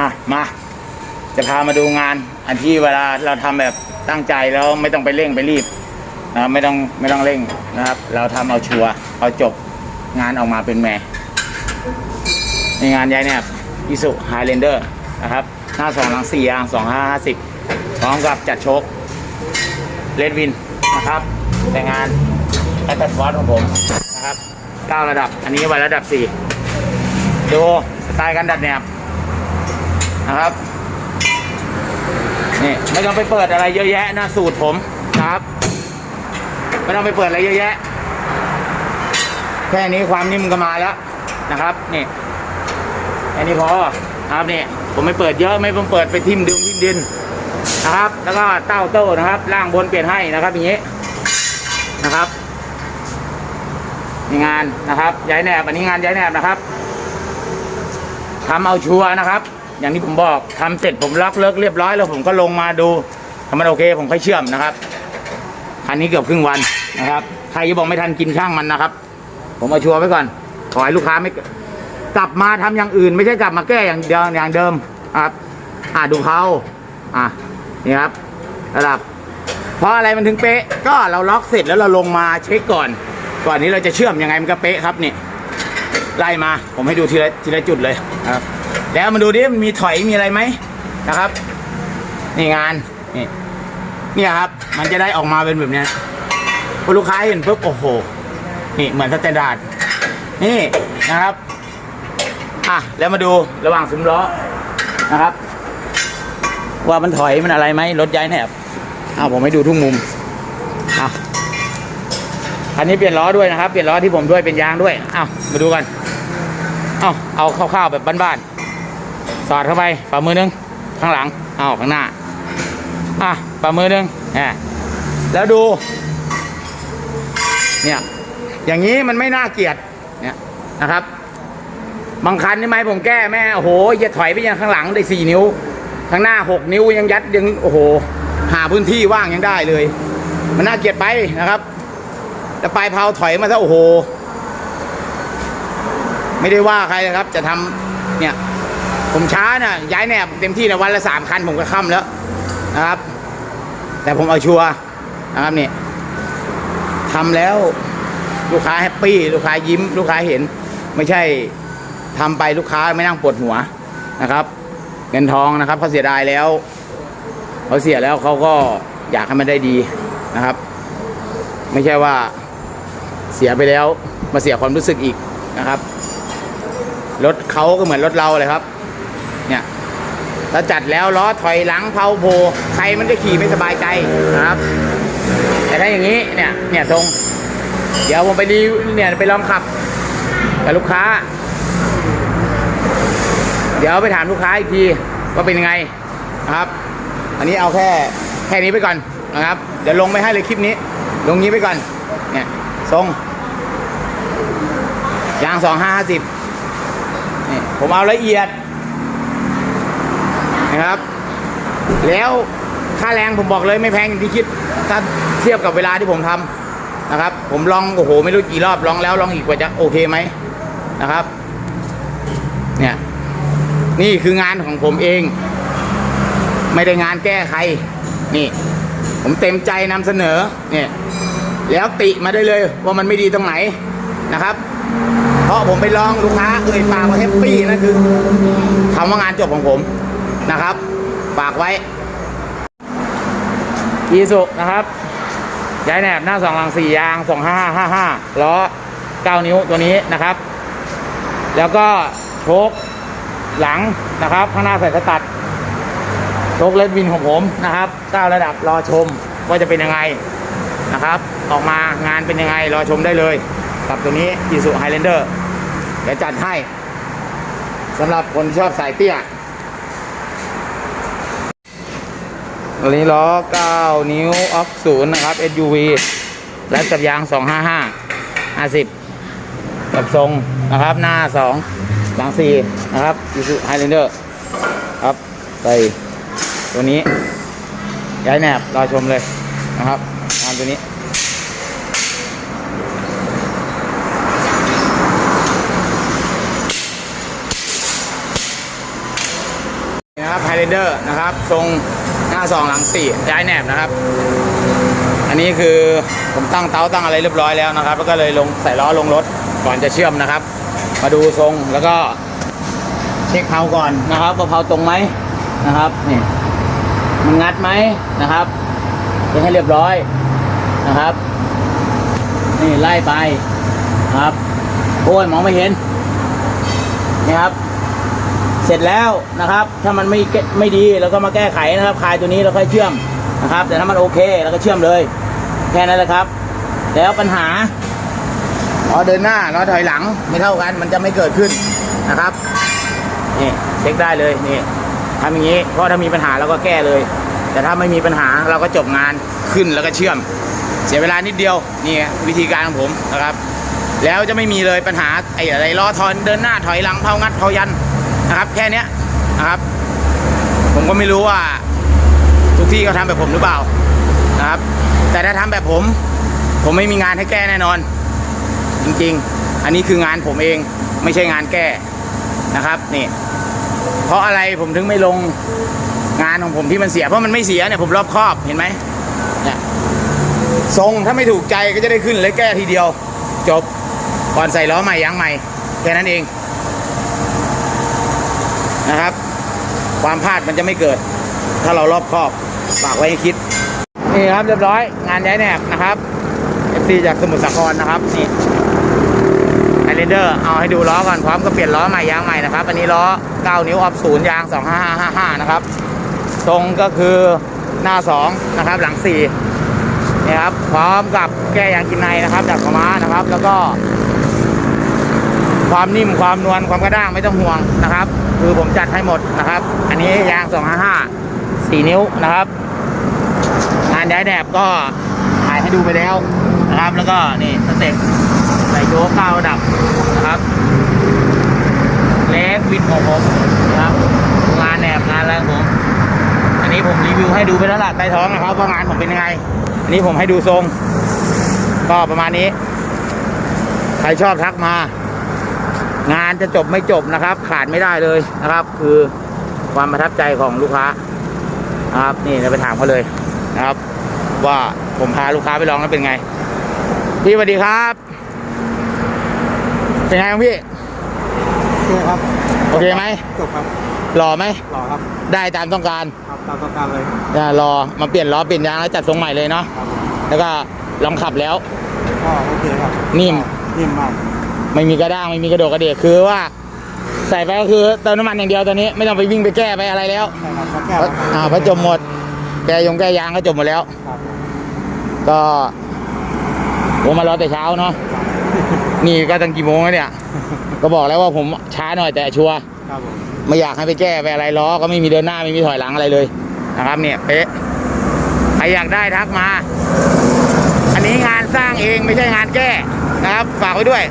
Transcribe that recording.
อะมา จะพามาดูงาน อันที่เวลาเราทำแบบตั้งใจแล้วไม่ต้องไปเร่งไปรีบนะไม่ต้องไม่ต้องเร่งนะครับ เราทำเอาชัวร์เอาจบงานออกมาเป็นแม่ในงานย้ายแนบอิสุไฮเลนเดอร์นะครับ หน้าสองหลังสี่ยางสองห้าห้าสิบพร้อมกับจัดโชคเลดวินนะครับในงานแอตแทฟอร์ของผมนะครับเก้าระดับ อันนี้ไว้ระดับสี่ดูสไตล์การดัดแนบ นะครับนี่ไม่ต้องไปเปิดอะไรเยอะแยะนะสูตรผมนะครับไม่ต้องไปเปิดอะไรเยอะแยะ แค่นี้ความนิ่มก็มาแล้วนะครับนี่แค่นี้พอนะครับนี่ผมไม่เปิดเยอะไม่ผมเปิดไปทิ่มดึงทิ่มดินนะครับ แล้วก็เต้าโต้นะครับล่างบนเปลี่ยนให้นะครับอย่างนี้นะครับนี่งานนะครับย้ายแหนบอันนี้งานย้ายแหนบนะครับทำเอาชัวร์นะครับ อย่างที่ผมบอกทำเสร็จผมล็อกเลิกเรียบร้อยแล้วผมก็ลงมาดูถ้ามันโอเค ผมค่อยเชื่อมนะครับคันนี้เกือบครึ่งวันนะครับใครจะบอกไม่ทันกินช่างมันนะครับ ผมเอาชัวร์ไว้ก่อนขอให้ลูกค้าไม่กลับมาทำอย่างอื่น ไม่ใช่กลับมาแก้อย่างเดิมอย่างเดิมครับอ่าดูเขาอะนี่ครับระดับ เพราะอะไรมันถึงเป๊ะ ก็เราล็อกเสร็จแล้วเราลงมาเช็คก่อน ก่อนนี้เราจะเชื่อมยังไงมันก็เป๊ะครับนี่ไล่มาผมให้ดูทีละทีละจุดเลยครับ แล้วมาดูดิมันมีถอยมีอะไรไหมนะครับ นี่งานนี่เนี่ยครับ มันจะได้ออกมาเป็นแบบเนี้ยพอลูกค้าเห็นปุ๊บโอ้โหนี่เหมือนสแตนดาร์ดนี่นะครับอะแล้วมาดูระหว่างซุ้มล้อนะครับ ว่ามันถอยมันอะไรไหมรถย้ายแหนบอ้าวผมให้ดูทุกมุมอะคันนี้เปลี่ยนล้อด้วยนะครับ เปลี่ยนล้อที่ผมด้วยเป็นยางด้วยอ้าวมาดูกันอ้าวเอาคร่าวๆแบบบ้านๆ สอดเข้าไปฝ่ามือหนึงข้างหลังเอาข้างหน้าอะฝ่ามือหนึงแหมแล้วดู เนี่ย อย่างนี้มันไม่น่าเกลียดเนี่ยนะครับ บางคันนี่ไหมผมแก้แม่โอ้โหอย่าถอยไปยังข้างหลังได้สี่นิ้ว ข้างหน้าหกนิ้วยังยัดยังโอ้โห หาพื้นที่ว่างยังได้เลย มันน่าเกลียดไปนะครับแต่ปลายเผาถอยมาซะโอ้โห ไม่ได้ว่าใครนะครับ จะทำเนี่ย ผมช้าน่ะย้ายแหนบเต็มที่ในะวันละสามคันผมก็ค่ำแล้วนะครับ แต่ผมเอาชัวร์นะครับนี่ทำแล้วลูกค้าแฮปปี้ลูกค้ายิ้ม ลูกค้าเห็น ไม่ใช่ทำไปลูกค้าไม่นั่งปวดหัวนะครับ เงินทองนะครับเขาเสียดายแล้วเขาเสียแล้วเขาก็อยากให้มันได้ดีนะครับ ไม่ใช่ว่าเสียไปแล้วมาเสียความรู้สึกอีกนะครับรถเขาก็เหมือนรถเราเลยครับ ถ้าจัดแล้วล้อถอยหลังเผาโพใครมันจะขี่ไม่สบายใจนะครับ แต่ถ้าอย่างนี้เนี่ยเนี่ยทรง เดี๋ยวผมไปรีวิเนี่ยไปลองขับกับลูกค้า เดี๋ยวไปถามลูกค้าอีกทีว่าเป็นยังไงนะครับ อันนี้เอาแค่แค่นี้ไปก่อนนะครับ เดี๋ยวลงไม่ให้เลยคลิปนี้ ลงนี้ไปก่อนเนี่ยทรงยางสองห้าสิบนี่ผมเอาละเอียด นะครับ แล้วค่าแรงผมบอกเลยไม่แพงอย่างที่คิดถ้าเทียบกับเวลาที่ผมทำนะครับ ผมลองโอ้โหไม่รู้กี่รอบลองแล้วลองอีกกว่าจะโอเคไหมนะครับ เนี่ยนี่คืองานของผมเอง ไม่ได้งานแก้ใคร นี่ ผมเต็มใจนำเสนอเนี่ยแล้วติมาได้เลยว่ามันไม่ดีตรงไหนนะครับ เพราะผมไปลองลูกค้าเอ่ยปากว่าแฮปปี้นั่นคือคำว่างานจบของผม นะครับ ฝากไว้อีสุนะครับย้ายแหนบหน้าสองหลังสี่ยางสองห้าห้าห้าล้อเก้านิ้วตัวนี้นะครับ แล้วก็โชคหลังนะครับ ข้างหน้าใส่สตัด โชคเลดวินของผมนะครับเก้าระดับรอชมว่าจะเป็นยังไงนะครับ ออกมางานเป็นยังไงรอชมได้เลย กับตัวนี้อีสุไฮเลนเดอร์เดี๋ยวจัดให้สำหรับคนที่ชอบสายเตี้ย ตั วนี้ล้อ 9 นิ้วออฟศูนย์นะครับ SUV และจับยาง 255 50กับทรงนะครับหน้า 2 หลัง 4 นะครับ Isuzu Highlander ครับใส่ตัวนี้ ย้ายแหนบรอชมเลยนะครับงานตัวนี้นะครับไฮเ a นเดอร์นะครับทรง หน้าสองหลังสี่ย้ายแหนบนะครับ อันนี้คือผมตั้งเตาตั้งอะไรเรียบร้อยแล้วนะครับ แล้วก็เลยลงใส่ล้อลงรถก่อนจะเชื่อมนะครับ มาดูทรงแล้วก็เช็คเพาก่อนนะครับว่าเพาตรงไหมนะครับนี่มันงัดไหมนะครับเช็คให้เรียบร้อยนะครับ นี่ไล่ไปครับ โอ้ยมองไม่เห็นนี่ครับ สร็จแล้วนะครับ ถ้ามันไม่แก้ไม่ดีเราก็มาแก้ไขนะครับ คลายตัวนี้เราค่อยเชื่อมนะครับ แต่ถ้ามันโอเคเราก็เชื่อมเลยแค่นั้นแหละครับ แล้วปัญหาล้อเดินหน้าล้อถอยหลังไม่เท่ากัน มันจะไม่เกิดขึ้นนะครับนี่เช็คได้เลยนี่ทำอย่างนี้เพราะถ้ามีปัญหาเราก็แก้เลย แต่ถ้าไม่มีปัญหาเราก็จบงานขึ้นแล้วก็เชื่อม เสียเวลานิดเดียวนี่วิธีการของผมนะครับ แล้วจะไม่มีเลยปัญหาไอ้อะไรล้อทอนเดินหน้าถอยหลังเผางัดเผายัน นะครับ แค่เนี้ยนะครับ ผมก็ไม่รู้ว่า ทุกที่เขาทำแบบผมหรือเปล่านะครับ แต่ถ้าทำแบบผม ผมไม่มีงานให้แก้แน่นอน จริงๆ อันนี้คืองานผมเองไม่ใช่งานแก้นะครับนี่ เพราะอะไรผมถึงไม่ลงงานของผมที่มันเสีย เพราะมันไม่เสียเนี่ยผมรอบครอบเห็นไหมเนี่ยทรงถ้าไม่ถูกใจก็จะได้ขึ้นเลยแก้ทีเดียว จบก่อนใส่ล้อใหม่ยางใหม่แค่นั้นเอง นะครับ ความพลาดมันจะไม่เกิด ถ้าเรารอบคอบฝากไว้ให้คิดนี่ครับเรียบร้อยงานย้ายแหนบนะครับ FC จากสมุทรสาครนะครับนี่ไฮเรนเดอร์เอาให้ดูล้อก่อนพร้อมกับเปลี่ยนล้อใหม่ยางใหม่นะครับอันนี้ล้อ 9 นิ้วออฟศูนย์ยาง 2555 นะครับทรงก็คือหน้า 2 นะครับ หลัง4นี่ครับพร้อมกับแก้ยางกินในนะครับ จากขม้านะครับ แล้วก็ ความนิ่มความนวลความกระด้างไม่ต้องห่วงนะครับ คือผมจัดให้หมดนะครับ อันนี้ยาง 255 4 นิ้วนะครับ งานย้ายแหนบก็ถ่ายให้ดูไปแล้วนะครับ แล้วก็นี่สเต็ปใส่โจ๊กเก้าระดับนะครับเลสวินของผมนะครับงานแหนบงานอะไรของผมอันนี้ผมรีวิวให้ดูไปแล้วล่ะใต้ท้องนะครับว่างานผมเป็นยังไง อันนี้ผมให้ดูทรง ก็ประมาณนี้ ใครชอบทักมา งานจะจบไม่จบนะครับ ขาดไม่ได้เลยนะครับ คือความประทับใจของลูกค้านะครับ นี่เราไปถามเขาเลยนะครับ ว่าผมพาลูกค้าไปลองแล้วเป็นไง พี่สวัสดีครับ เป็นไงบ้างพี่โอเคครับโอเคไหมจบครับหล่อไหมหล่อครับได้ตามต้องการครับตามต้องการเลยอ่ารอมาเปลี่ยนล้อเปลี่ยนยางแล้วจัดทรงใหม่เลยเนาะครับแล้วก็ลองขับแล้วก็โอเคครับนิ่มนิ่มมาก ไม่มีกระด้างไม่มีกระโดดกระเดกคือว่า ใส่ไปก็คือเติมน้ำมันอย่างเดียวตอนนี้ไม่ต้องไปวิ่งไปแก้ไปอะไรแล้วใช่ครับก็แก้เพราะอ่าเพราะจมหมด แกยงแกยางก็จมหมดแล้ว ครับก็ผมมารอแต่เช้าเนาะนี่ก็ตั้งกี่โมงแล้วเนี่ย ก็บอกแล้วว่าผมช้าหน่อยแต่ชัวร์ครับผมไม่อยากให้ไปแก้ไปอะไรล้อก็ไม่มีเดินหน้าไม่มีถอยหลังอะไรเลยนะครับ เนี่ยเป๊ะใครอยากได้ทักมา อันนี้งานสร้างเองไม่ใช่งานแก้นะครับ ฝากไว้ด้วย